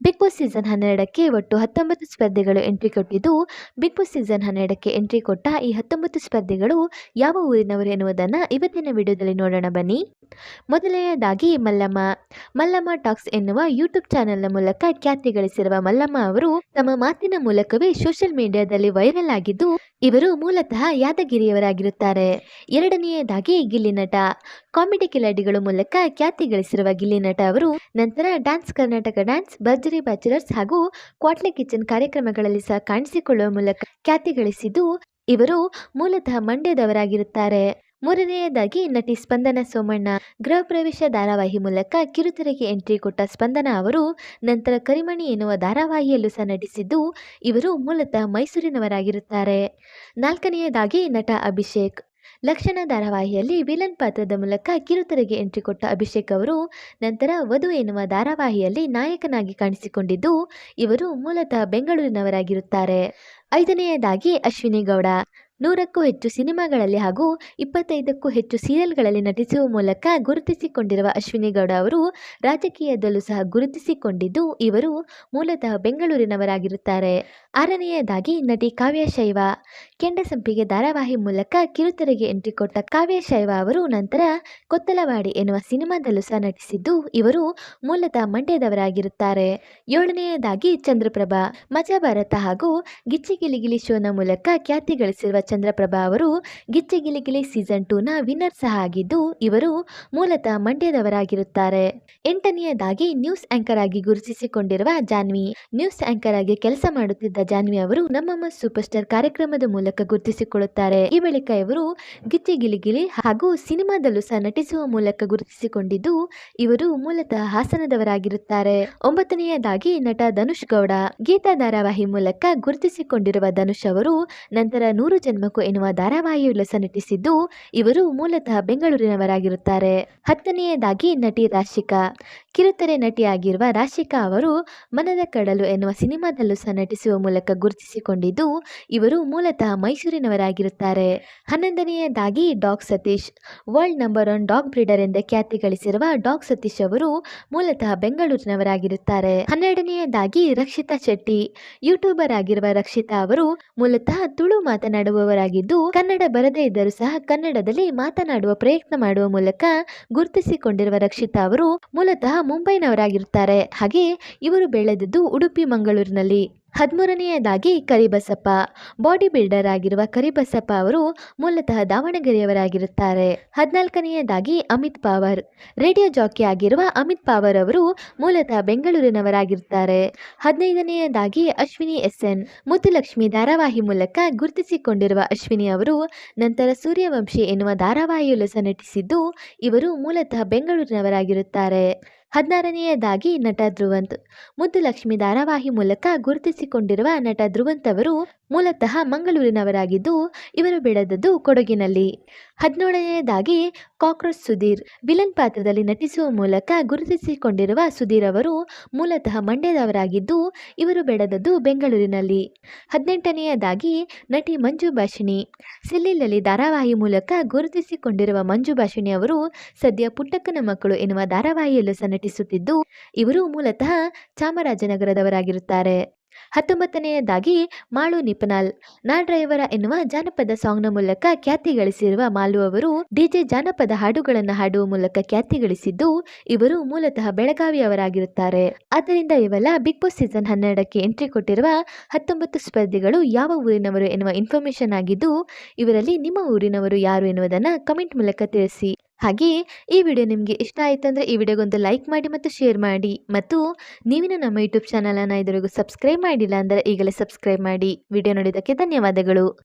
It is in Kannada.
ಬಿಗ್ ಬಾಸ್ ಸೀಸನ್ ಹನ್ನೆರಡಕ್ಕೆ ಒಟ್ಟು ಹತ್ತೊಂಬತ್ತು ಸ್ಪರ್ಧಿಗಳು ಎಂಟ್ರಿ ಕೊಟ್ಟಿದ್ದು, ಬಿಗ್ ಬಾಸ್ ಸೀಸನ್ ಹನ್ನೆರಡಕ್ಕೆ ಎಂಟ್ರಿ ಕೊಟ್ಟ ಈ ಹತ್ತೊಂಬತ್ತು ಸ್ಪರ್ಧಿಗಳು ಯಾವ ಊರಿನವರು ಎನ್ನುವುದನ್ನು ಇವತ್ತಿನ ವಿಡಿಯೋದಲ್ಲಿ ನೋಡೋಣ ಬನ್ನಿ. ಮೊದಲನೆಯದಾಗಿ ಮಲ್ಲಮ್ಮ. ಮಲ್ಲಮ್ಮ ಟಾಕ್ಸ್ ಎನ್ನುವ ಯೂಟ್ಯೂಬ್ ಚಾನೆಲ್ನ ಮೂಲಕ ಖ್ಯಾತಿ ಗಳಿಸಿರುವ ಮಲ್ಲಮ್ಮ ಅವರು ತಮ್ಮ ಮಾತಿನ ಮೂಲಕವೇ ಸೋಷಿಯಲ್ ಮೀಡಿಯಾದಲ್ಲಿ ವೈರಲ್ ಆಗಿದ್ದು, ಇವರು ಮೂಲತಃ ಯಾದಗಿರಿಯವರಾಗಿರುತ್ತಾರೆ. ಎರಡನೆಯದಾಗಿ ಗಿಲ್ಲಿ ನಟ. ಕಾಮಿಡಿ ಕಿಲಾಡಿಗಳ ಮೂಲಕ ಖ್ಯಾತಿ ಗಳಿಸಿರುವ ಗಿಲ್ಲಿ ನಟ ಅವರು ನಂತರ dance Karnataka dance Bharjari bachelors ಹಾಗೂ ಕ್ವಾಟ್ಲೆ ಕಿಚನ್ ಕಾರ್ಯಕ್ರಮಗಳಲ್ಲಿ ಸಹ ಕಾಣಿಸಿಕೊಳ್ಳುವ ಮೂಲಕ ಖ್ಯಾತಿ ಗಳಿಸಿದ್ದು ಇವರು ಮೂಲತಃ ಮಂಡ್ಯದವರಾಗಿರುತ್ತಾರೆ. ಮೂರನೆಯದಾಗಿ ನಟಿ ಸ್ಪಂದನ ಸೋಮಣ್ಣ. ಗೃಹ ಪ್ರವೇಶ ಧಾರಾವಾಹಿ ಮೂಲಕ ಕಿರುತೆರೆಗೆ ಎಂಟ್ರಿ ಕೊಟ್ಟ ಸ್ಪಂದನ ಅವರು ನಂತರ ಕರಿಮಣಿ ಎನ್ನುವ ಧಾರಾವಾಹಿಯಲ್ಲೂ ಸಹ ನಟಿಸಿದ್ದು ಇವರು ಮೂಲತಃ ಮೈಸೂರಿನವರಾಗಿರುತ್ತಾರೆ. ನಾಲ್ಕನೆಯದಾಗಿ ನಟ ಅಭಿಷೇಕ್. ಲಕ್ಷಣ ಧಾರಾವಾಹಿಯಲ್ಲಿ ವಿಲನ್ ಪಾತ್ರದ ಮೂಲಕ ಕಿರುತೆರೆಗೆ ಎಂಟ್ರಿ ಕೊಟ್ಟ ಅಭಿಷೇಕ್ ಅವರು, ನಂತರ ವಧು ಎನ್ನುವ ಧಾರಾವಾಹಿಯಲ್ಲಿ ನಾಯಕನಾಗಿ ಕಾಣಿಸಿಕೊಂಡಿದ್ದು, ಇವರು ಮೂಲತಃ ಬೆಂಗಳೂರಿನವರಾಗಿರುತ್ತಾರೆ. ಐದನೆಯದಾಗಿ ಅಶ್ವಿನಿ ಗೌಡ. ನೂರಕ್ಕೂ ಹೆಚ್ಚು ಸಿನಿಮಾಗಳಲ್ಲಿ ಹಾಗೂ ಇಪ್ಪತ್ತೈದಕ್ಕೂ ಹೆಚ್ಚು ಸೀರಿಯಲ್ಗಳಲ್ಲಿ ನಟಿಸುವ ಮೂಲಕ ಗುರುತಿಸಿಕೊಂಡಿರುವ ಅಶ್ವಿನಿಗೌಡ ಅವರು ರಾಜಕೀಯದಲ್ಲೂ ಸಹ ಗುರುತಿಸಿಕೊಂಡಿದ್ದು ಇವರು ಮೂಲತಃ ಬೆಂಗಳೂರಿನವರಾಗಿರುತ್ತಾರೆ. ಆರನೆಯದಾಗಿ ನಟಿ ಕಾವ್ಯ ಶೈವ. ಕೆಂಡಸಂಪಿಗೆ ಧಾರಾವಾಹಿ ಮೂಲಕ ಕಿರುತೆರೆಗೆ ಎಂಟ್ರಿ ಕೊಟ್ಟ ಕಾವ್ಯ ಶೈವ ಅವರು ನಂತರ ಕೊತ್ತಲವಾಡಿ ಎನ್ನುವ ಸಿನಿಮಾದಲ್ಲೂ ಸಹ ನಟಿಸಿದ್ದು ಇವರು ಮೂಲತಃ ಮಂಡ್ಯದವರಾಗಿರುತ್ತಾರೆ. ಏಳನೆಯದಾಗಿ ಚಂದ್ರಪ್ರಭಾ. ಮಜಾ ಭಾರತ ಹಾಗೂ ಗಿಚ್ಚಿ ಗಿಲಿಗಿಲಿ ಶೋನ ಮೂಲಕ ಖ್ಯಾತಿ ಗಳಿಸಿರುವ ಚಂದ್ರಪ್ರಭಾ ಅವರು ಗಿಚ್ಚಿ ಗಿಲಿಗಿಲಿ ಸೀಸನ್ ಟೂನ ವಿನ್ನರ್ ಸಹ ಆಗಿದ್ದು ಇವರು ಮೂಲತಃ ಮಂಡ್ಯದವರಾಗಿರುತ್ತಾರೆ. ಎಂಟನೆಯದಾಗಿ ನ್ಯೂಸ್ ಆಂಕರ್ ಆಗಿ ಗುರುತಿಸಿಕೊಂಡಿರುವ ಜಾನ್ವಿ. ನ್ಯೂಸ್ ಆಂಕರ್ ಆಗಿ ಕೆಲಸ ಮಾಡುತ್ತಿದ್ದ ಜಾನ್ವಿ ಅವರು ನಮ್ಮಮ್ಮ ಸೂಪರ್ ಸ್ಟಾರ್ ಕಾರ್ಯಕ್ರಮದ ಮೂಲಕ ಗುರುತಿಸಿಕೊಳ್ಳುತ್ತಾರೆ. ಈ ಬಳಿಕ ಇವರು ಗಿಚ್ಚಿ ಗಿಲಿಗಿಲಿ ಹಾಗೂ ಸಿನಿಮಾದಲ್ಲೂ ಸಹ ನಟಿಸುವ ಮೂಲಕ ಗುರುತಿಸಿಕೊಂಡಿದ್ದು ಇವರು ಮೂಲತಃ ಹಾಸನದವರಾಗಿರುತ್ತಾರೆ. ಒಂಬತ್ತನೆಯದಾಗಿ ನಟ ಧನುಷ್ ಗೌಡ. ಗೀತಾ ಧಾರಾವಾಹಿ ಮೂಲಕ ಗುರುತಿಸಿಕೊಂಡಿರುವ ಧನುಷ್ ಅವರು ನಂತರ ನೂರು ಜನ್ಮಕ್ಕೂ ಎನ್ನುವ ಧಾರಾವಾಹಿಯಲ್ಲೂ ಸಹ ನಟಿಸಿದ್ದು ಇವರು ಮೂಲತಃ ಬೆಂಗಳೂರಿನವರಾಗಿರುತ್ತಾರೆ. ಹತ್ತನೆಯದಾಗಿ ನಟಿ ರಾಶಿಕಾ. ಕಿರುತೆರೆ ನಟಿಯಾಗಿರುವ ರಾಶಿಕಾ ಅವರು ಮನದ ಕಡಲು ಎನ್ನುವ ಸಿನಿಮಾದಲ್ಲೂ ಸಹ ನಟಿಸುವ ಮೂಲಕ ಗುರುತಿಸಿಕೊಂಡಿದ್ದು ಇವರು ಮೂಲತಃ ಮೈಸೂರಿನವರಾಗಿರುತ್ತಾರೆ. ಹನ್ನೊಂದನೆಯದಾಗಿ dog Satish. World number one dog breeder ಎಂದೇ ಖ್ಯಾತಿ ಗಳಿಸಿರುವ ಡಾಗ್ ಸತೀಶ್ ಅವರು ಮೂಲತಃ ಬೆಂಗಳೂರಿನವರಾಗಿರುತ್ತಾರೆ. ಹನ್ನೆರಡನೆಯದಾಗಿ ರಕ್ಷಿತಾ ಶೆಟ್ಟಿ. ಯೂಟ್ಯೂಬರ್ ಆಗಿರುವ ರಕ್ಷಿತಾ ಅವರು ಮೂಲತಃ ತುಳು ಮಾತನಾಡುವವರಾಗಿದ್ದು ಕನ್ನಡ ಬರದೇ ಇದ್ದರೂ ಸಹ ಕನ್ನಡದಲ್ಲಿ ಮಾತನಾಡುವ ಪ್ರಯತ್ನ ಮಾಡುವ ಮೂಲಕ ಗುರುತಿಸಿಕೊಂಡಿರುವ ರಕ್ಷಿತಾ ಅವರು ಮೂಲತಃ ಮುಂಬೈನವರಾಗಿರುತ್ತಾರೆ. ಹಾಗೆ ಇವರು ಬೆಳೆದಿದ್ದು ಉಡುಪಿ ಮಂಗಳೂರಿನಲ್ಲಿ. ಹದಿಮೂರನೆಯದಾಗಿ ಕರಿಬಸಪ್ಪ. ಬಾಡಿ ಬಿಲ್ಡರ್ ಆಗಿರುವ ಕರಿಬಸಪ್ಪ ಅವರು ಮೂಲತಃ ದಾವಣಗೆರೆಯವರಾಗಿರುತ್ತಾರೆ. ಹದಿನಾಲ್ಕನೆಯದಾಗಿ ಅಮಿತ್ ಪವರ್. ರೇಡಿಯೋ ಜಾಕಿ ಆಗಿರುವ ಅಮಿತ್ ಪವರ್ ಅವರು ಮೂಲತಃ ಬೆಂಗಳೂರಿನವರಾಗಿರುತ್ತಾರೆ. ಹದಿನೈದನೆಯದಾಗಿ ಅಶ್ವಿನಿ ಎಸ್ ಎನ್ ಮುತ್ತುಲಕ್ಷ್ಮಿ ಧಾರಾವಾಹಿ ಮೂಲಕ ಗುರುತಿಸಿಕೊಂಡಿರುವ ಅಶ್ವಿನಿ ಅವರು ನಂತರ ಸೂರ್ಯವಂಶಿ ಎನ್ನುವ ಧಾರಾವಾಹಿಯಲ್ಲೂ ಸಹ ನಟಿಸಿದ್ದು ಇವರು ಮೂಲತಃ ಬೆಂಗಳೂರಿನವರಾಗಿರುತ್ತಾರೆ. ಹದಿನಾರನೆಯದಾಗಿ ನಟ ಧ್ರುವಂತ್. ಮುದ್ದು ಲಕ್ಷ್ಮಿ ಧಾರಾವಾಹಿ ಮೂಲಕ ಗುರುತಿಸಿಕೊಂಡಿರುವ ನಟ ಧ್ರುವಂತ್ ಅವರು ಮೂಲತಃ ಮಂಗಳೂರಿನವರಾಗಿದ್ದು ಇವರು ಬೆಳೆದದ್ದು ಕೊಡಗಿನಲ್ಲಿ. ಹದಿನೇಳನೆಯದಾಗಿ ಕಾಕ್ರೋಚ್ ಸುಧೀರ್ ವಿಲನ್ ಪಾತ್ರದಲ್ಲಿ ನಟಿಸುವ ಮೂಲಕ ಗುರುತಿಸಿಕೊಂಡಿರುವ ಸುಧೀರ್ ಅವರು ಮೂಲತಃ ಮಂಡ್ಯದವರಾಗಿದ್ದು ಇವರು ಬೆಳೆದದ್ದು ಬೆಂಗಳೂರಿನಲ್ಲಿ. ಹದಿನೆಂಟನೆಯದಾಗಿ ನಟಿ ಮಂಜು ಭಾಷಿಣಿ. ಸಿಲ್ಲಿಲಲ್ಲಿ ಧಾರಾವಾಹಿ ಮೂಲಕ ಗುರುತಿಸಿಕೊಂಡಿರುವ ಮಂಜು ಭಾಷಿಣಿ ಅವರು ಸದ್ಯ ಪುಟ್ಟಕ್ಕನ ಮಕ್ಕಳು ಎನ್ನುವ ಧಾರಾವಾಹಿಯಲ್ಲೂ ಸಹ ನಟಿಸುತ್ತಿದ್ದು ಇವರು ಮೂಲತಃ ಚಾಮರಾಜನಗರದವರಾಗಿರುತ್ತಾರೆ. ಹತ್ತೊಂಬತ್ತನೆಯದಾಗಿ ಮಾಳು ನಿಪನಾಲ್ ನಾ ಡ್ರೈವರ ಎನ್ನುವ ಜಾನಪದ ಸಾಂಗ್ನ ಮೂಲಕ ಖ್ಯಾತಿ ಗಳಿಸಿರುವ ಮಾಲು ಅವರು ಡಿಜೆ ಜಾನಪದ ಹಾಡುಗಳನ್ನು ಹಾಡುವ ಮೂಲಕ ಖ್ಯಾತಿ ಗಳಿಸಿದ್ದು, ಇವರು ಮೂಲತಃ ಬೆಳಗಾವಿಯವರಾಗಿರುತ್ತಾರೆ. ಆದ್ದರಿಂದ ಇವೆಲ್ಲ ಬಿಗ್ ಬಾಸ್ ಸೀಸನ್ ಹನ್ನೆರಡಕ್ಕೆ ಎಂಟ್ರಿ ಕೊಟ್ಟಿರುವ ಹತ್ತೊಂಬತ್ತು ಸ್ಪರ್ಧಿಗಳು ಯಾವ ಊರಿನವರು ಎನ್ನುವ ಇನ್ಫಾರ್ಮೇಶನ್ ಆಗಿದ್ದು, ಇವರಲ್ಲಿ ನಿಮ್ಮ ಊರಿನವರು ಯಾರು ಎನ್ನುವುದನ್ನು ಕಮೆಂಟ್ ಮೂಲಕ ತಿಳಿಸಿ. ಹಾಗೆ ಈ ವಿಡಿಯೋ ನಿಮಗೆ ಇಷ್ಟ ಆಯಿತು ಅಂದರೆ ಈ ವಿಡಿಯೋಗೊಂದು ಲೈಕ್ ಮಾಡಿ ಮತ್ತು ಶೇರ್ ಮಾಡಿ. ಮತ್ತು ನೀವಿನ ನಮ್ಮ ಯೂಟ್ಯೂಬ್ ಚಾನಲನ್ನು ಇದುವರೆಗೂ ಸಬ್ಸ್ಕ್ರೈಬ್ ಮಾಡಿಲ್ಲ ಅಂದರೆ ಈಗಲೇ ಸಬ್ಸ್ಕ್ರೈಬ್ ಮಾಡಿ. ವಿಡಿಯೋ ನೋಡಿದ್ದಕ್ಕೆ ಧನ್ಯವಾದಗಳು.